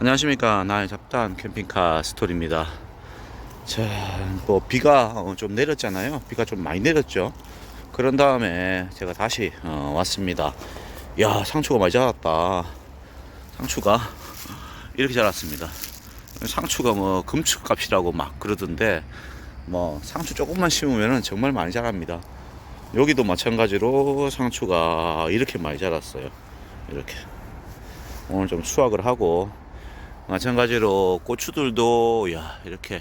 안녕하십니까. 나의 잡다한 캠핑카 스토리입니다. 자, 뭐 비가 어, 좀 내렸잖아요. 비가 좀 많이 내렸죠. 그런 다음에 제가 다시 어, 왔습니다. 야 상추가 많이 자랐다. 상추가 이렇게 자랐습니다. 상추가 뭐 금축값이라고 막 그러던데 뭐 상추 조금만 심으면 정말 많이 자랍니다. 여기도 마찬가지로 상추가 이렇게 많이 자랐어요. 이렇게. 오늘 좀 수확을 하고 마찬가지로 고추들도 야 이렇게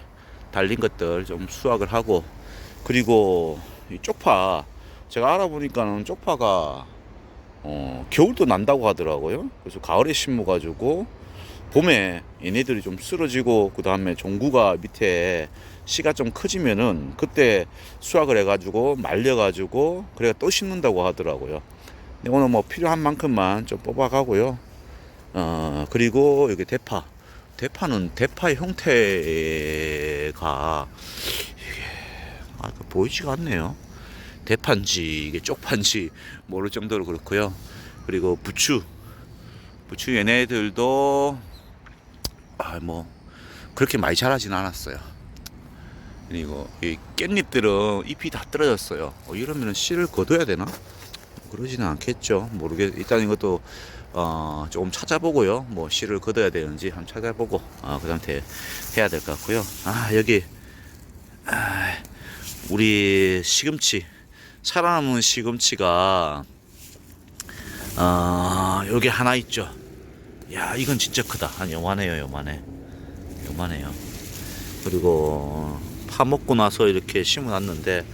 달린 것들 좀 수확을 하고 그리고 이 쪽파 제가 알아보니까는 쪽파가 어, 겨울도 난다고 하더라고요. 그래서 가을에 심어가지고 봄에 얘네들이 좀 쓰러지고 그 다음에 종구가 밑에 씨가 좀 커지면은 그때 수확을 해가지고 말려가지고 그래가 또 심는다고 하더라고요. 근데 오늘 뭐 필요한 만큼만 좀 뽑아가고요. 어 그리고 여기 대파 대파는 대파의 형태가 이게 아, 그 보이지가 않네요. 대파인지 이게 쪽파인지 모를 정도로 그렇고요. 그리고 부추 부추 얘네들도 아 뭐 그렇게 많이 자라진 않았어요. 그리고 이 깻잎들은 잎이 다 떨어졌어요. 어, 이러면 씨를 거둬야 되나? 그러지는 않겠죠. 모르겠. 일단 이것도 어, 조금 찾아보고요. 뭐 씨를 걷어야 되는지 한번 찾아보고 어, 그 상태 해야 될 것 같고요. 아 여기 아, 우리 시금치 살아남은 시금치가 어, 여기 하나 있죠. 야 이건 진짜 크다. 한 요만해요, 요만해. 요만해요. 그리고 파먹고 나서 이렇게 심어놨는데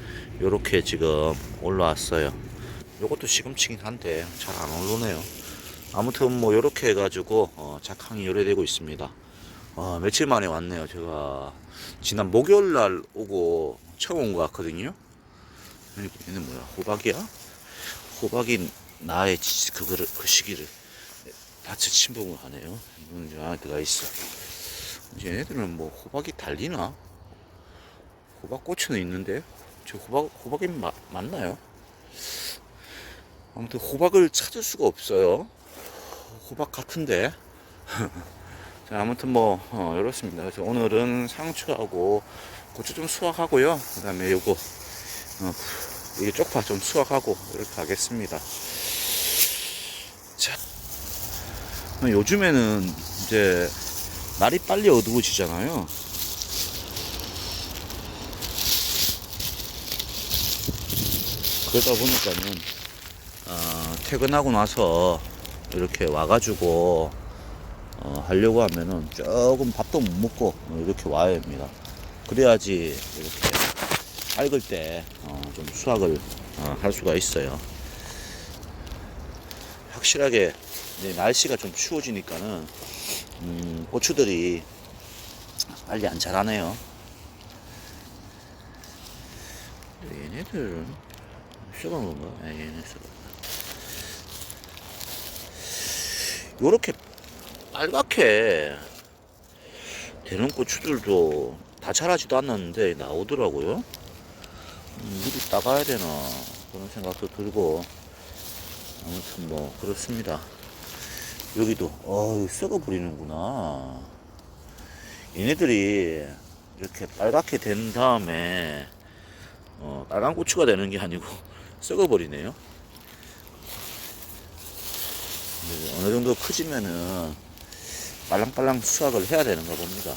요렇게 지금 올라왔어요. 요것도 시금치긴 한데 잘 안 오르네요. 아무튼 뭐 이렇게 해가지고 어, 작황이 요래되고 있습니다. 어, 며칠 만에 왔네요. 제가 지난 목요일 날 오고 처음 온 것 같거든요. 얘는 뭐야? 호박이야? 호박이 나의 지- 그거를 그 시기를 밭에 침범을 하네요. 이건 이제 안에 들어가 있어. 이제 얘네들은 뭐 호박이 달리나? 호박 고추는 있는데 저 호박 호박이 마, 맞나요? 아무튼 호박을 찾을 수가 없어요. 호박 같은데. 자, 아무튼 뭐, 어, 이렇습니다. 그래서 오늘은 상추하고 고추 좀 수확하고요. 그 다음에 요거, 어, 이게 쪽파 좀 수확하고 이렇게 하겠습니다. 자, 어, 요즘에는 이제 날이 빨리 어두워지잖아요. 그러다 보니까는 어, 퇴근하고 나서 이렇게 와가지고 어, 하려고 하면은 조금 밥도 못 먹고 어, 이렇게 와야 합니다. 그래야지 이렇게 밝을 때좀 수확을 어, 할 수가 있어요. 확실하게 날씨가 좀 추워지니까는 음, 고추들이 빨리 안 자라네요. 얘네들은 썩은 건가? 아, 얘네 썩은. 요렇게 빨갛게 되는 고추들도 다 자라지도 않았는데 나오더라고요. 음, 미리 따가야 되나 그런 생각도 들고 아무튼 뭐 그렇습니다. 여기도 어 썩어 버리는구나. 얘네들이 이렇게 빨갛게 된 다음에 어, 빨간 고추가 되는 게 아니고 썩어 버리네요. 네, 어느 정도 커지면은 빨랑빨랑 수확을 해야 되는가 봅니다.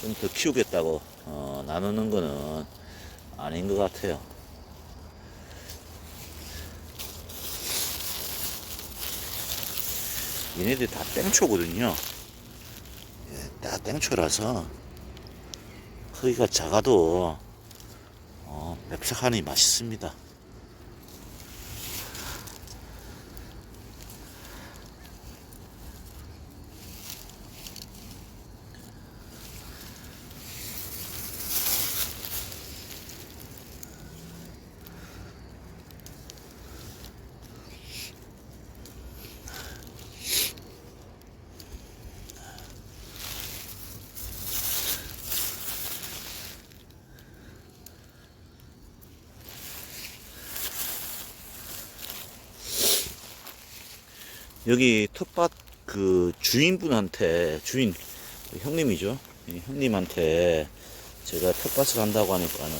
좀 더 키우겠다고 어, 나누는 거는 아닌 것 같아요. 얘네들이 다 땡초거든요. 예, 다 땡초라서 크기가 작아도 어, 맵싹하니 맛있습니다. 여기 텃밭 그 주인분한테 주인 형님이죠. 이 형님한테 제가 텃밭을 한다고 하니까는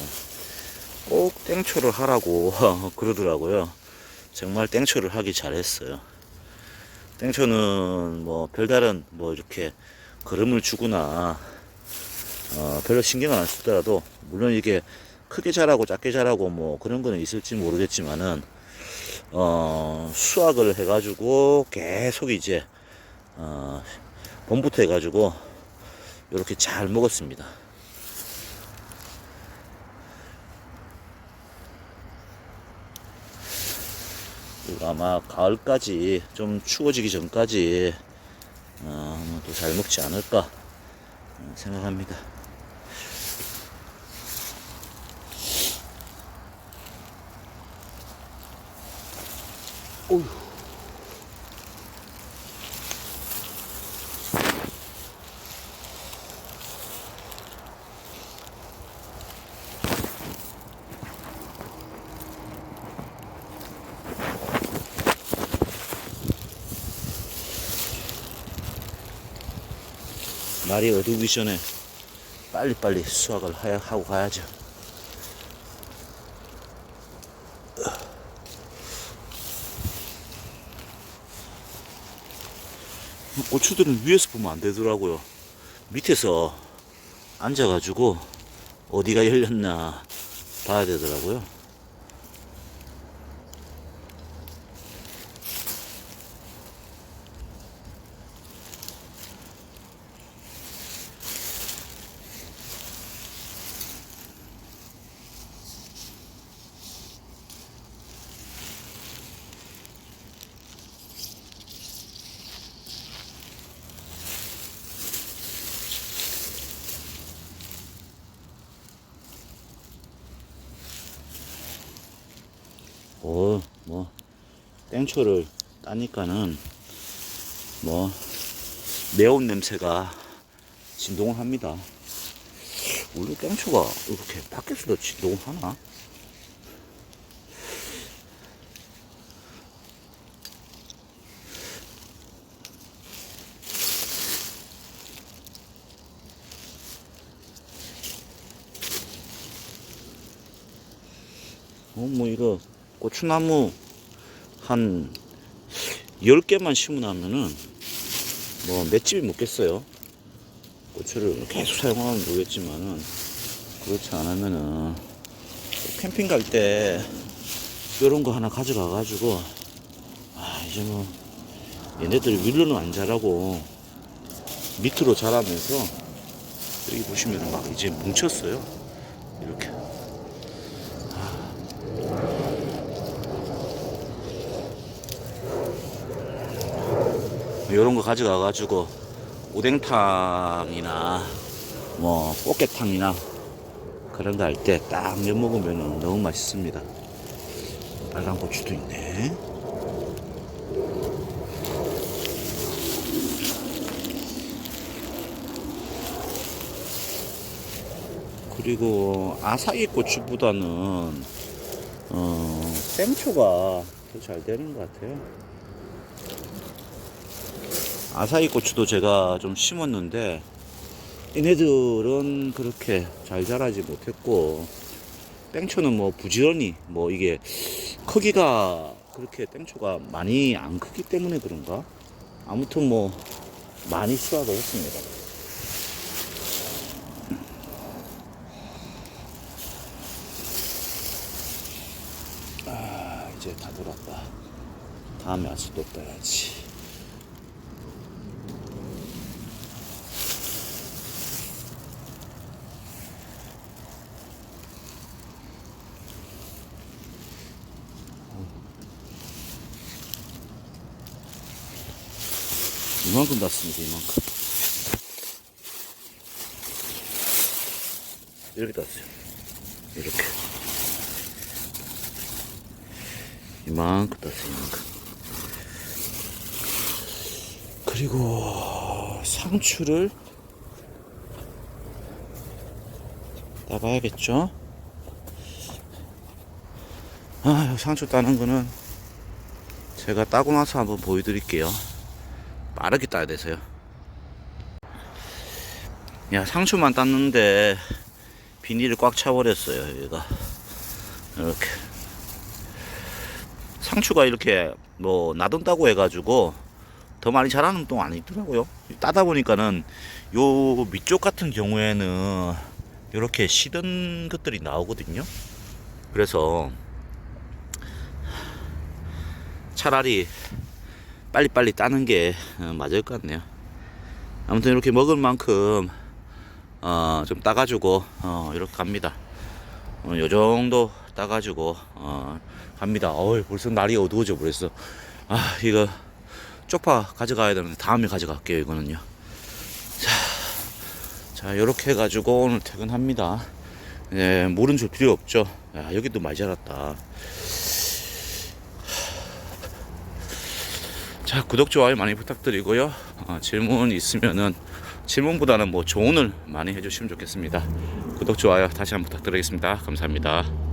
꼭 땡초를 하라고 그러더라고요. 정말 땡초를 하기 잘했어요. 땡초는 뭐 별다른 뭐 이렇게 걸음을 주거나 어, 별로 신경을 안 쓰더라도 물론 이게 크게 자라고 작게 자라고 뭐 그런 거는 있을지 모르겠지만은 어, 수확을 해가지고 계속 이제 어, 봄부터 해가지고 이렇게 잘 먹었습니다. 그리고 아마 가을까지 좀 추워지기 전까지 어, 또 잘 먹지 않을까 어, 생각합니다. 어휴. 날이 어두기 전에 빨리빨리 수확을 하- 하고 가야죠. 고추들은 위에서 보면 안 되더라고요. 밑에서 앉아가지고 어디가 열렸나 봐야 되더라고요. 어, 뭐, 땡초를 따니까는, 뭐, 매운 냄새가 진동을 합니다. 원래 땡초가 이렇게 밖에서도 진동을 하나? 어, 뭐, 이거, 고추나무 한 10개만 심으면은 뭐 몇 집이 먹겠어요. 고추를 계속 사용하면 모르겠지만은 그렇지 않으면은 캠핑 갈 때 이런 거 하나 가져가 가지고 아 이제 뭐 얘네들 위로는 안 자라고 밑으로 자라면서 여기 보시면 막 이제 뭉쳤어요. 이렇게 이런 거 가져가 가지고 오뎅탕이나 뭐 꽃게탕이나 그런 거 할 때 딱 면 먹으면 너무 맛있습니다. 빨간 고추도 있네. 그리고 아사히 고추보다는 어, 생초가 더 잘 되는 것 같아요. 아사히 고추도 제가 좀 심었는데 얘네들은 그렇게 잘 자라지 못했고 땡초는 뭐 부지런히 뭐 이게 크기가 그렇게 땡초가 많이 안 크기 때문에 그런가? 아무튼 뭐 많이 수확을 했습니다. 아 이제 다 돌았다. 다음에 또 따야지 이만큼 났습니다, 이만큼. 이렇게 땄어요. 이렇게. 이만큼 땄어요, 이만큼. 그리고 상추를 따봐야겠죠? 아, 상추 따는 거는 제가 따고 나서 한번 보여드릴게요. 빠르게 따야 돼서요. 야 상추만 땄는데 비닐을 꽉 차버렸어요. 얘가 이렇게 상추가 이렇게 뭐 놔둔다고 해가지고 더 많이 자라는 또 아니더라고요. 따다 보니까는 요 밑쪽 같은 경우에는 이렇게 시든 것들이 나오거든요. 그래서 차라리 빨리빨리 따는 게 어, 맞을 것 같네요. 아무튼 이렇게 먹을 만큼 어, 좀 따가지고 어, 이렇게 갑니다. 어, 요 정도 따가지고 어, 갑니다. 어이 벌써 날이 어두워져 버렸어. 아 이거 쪽파 가져가야 되는데 다음에 가져갈게요 이거는요. 자, 자 이렇게 해가지고 오늘 퇴근합니다. 예, 물은 줄 필요 없죠. 야, 여기도 많이 자랐다. 자 구독 좋아요 많이 부탁드리고요. 어, 질문 있으면은 질문보다는 뭐 조언을 많이 해주시면 좋겠습니다. 구독 좋아요 다시 한번 부탁드리겠습니다. 감사합니다